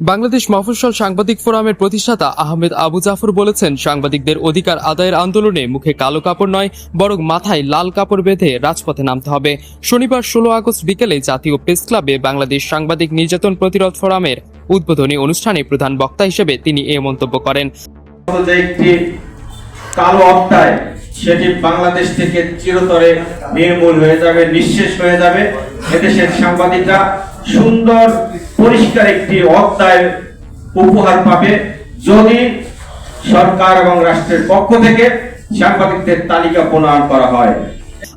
বাংলাদেশ মফস্বল সাংবাদিক ফোরামের প্রতিষ্ঠাতা আহমেদ আবু জাফর বলেছেন, সাংবাদিকদের অধিকার আদায়ের আন্দোলনে মুখে কালো কাপড় নয়, বরং মাথায় লাল কাপড় বেঁধে রাজপথে নামতে হবে। শনিবার ষোলো আগস্ট বিকেলে জাতীয় প্রেস ক্লাবে বাংলাদেশ সাংবাদিক নির্যাতন প্রতিরোধ ফোরামের উদ্বোধনী অনুষ্ঠানে প্রধান বক্তা হিসেবে তিনি এ মন্তব্য করেন। কালো অধ্যায় সেটি বাংলাদেশ থেকে চিরতরে নির্মূল হয়ে যাবে, নিঃশেষ হয়ে যাবে। এদেশের সাংবাদিকরা সুন্দর, পরিষ্কার একটি অধ্যায় উপহার পাবে যদি সরকার এবং রাষ্ট্রের পক্ষ থেকে সাংবাদিকদের তালিকা প্রণয়ন করা হয়।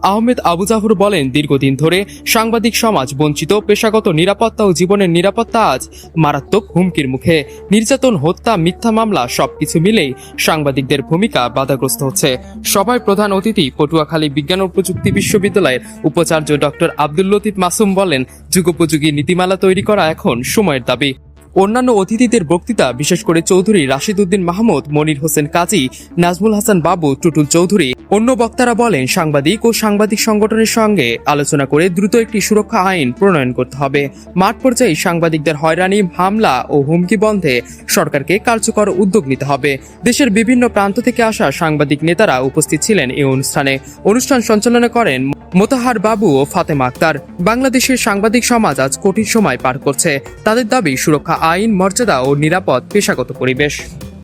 আহমেদ আবু জাফর বলেন, দীর্ঘদিন ধরে সাংবাদিক সমাজ বঞ্চিত, পেশাগত নিরাপত্তা ও জীবনের নিরাপত্তা আজ মারাত্মক হুমকির মুখে। নির্যাতন, হত্যা, মিথ্যা মামলা সবকিছু মিলেই সাংবাদিকদের ভূমিকা বাধাগ্রস্ত হচ্ছে। সভায় প্রধান অতিথি পটুয়াখালী বিজ্ঞান ও প্রযুক্তি বিশ্ববিদ্যালয়ের উপাচার্য ডক্টর আব্দুল লতিফ মাসুম বলেন, যুগোপযোগী নীতিমালা তৈরি করা এখন সময়ের দাবি। অন্যান্য অতিথিদের বক্তৃতা, বিশেষ করে চৌধুরী রাশিদ উদ্দিন মাহমুদ, মনির হোসেন কাজী, নাজমুল হাসান বাবু, টুটুল চৌধুরী। অন্য বক্তারা বলেন, সাংবাদিক ও সাংবাদিক সংগঠনের সঙ্গে আলোচনা করে দ্রুত একটি সুরক্ষা আইন প্রণয়ন করতে হবে। মাঠ পর্যায়ে সাংবাদিকদের হয়রানি, হামলা ও হুমকি বন্ধে সরকারকে কার্যকর উদ্যোগ নিতে হবে। দেশের বিভিন্ন প্রান্ত থেকে আসা সাংবাদিক নেতারা উপস্থিত ছিলেন এই অনুষ্ঠানে। অনুষ্ঠান সঞ্চালনা করেন মোতাহার বাবু ও ফাতেমা আক্তার। বাংলাদেশের সাংবাদিক সমাজ আজ কঠিন সময় পার করছে। তাদের দাবি, সুরক্ষা আইন মর্যাদা ও নিরাপদ পেশাগত পরিবেশ।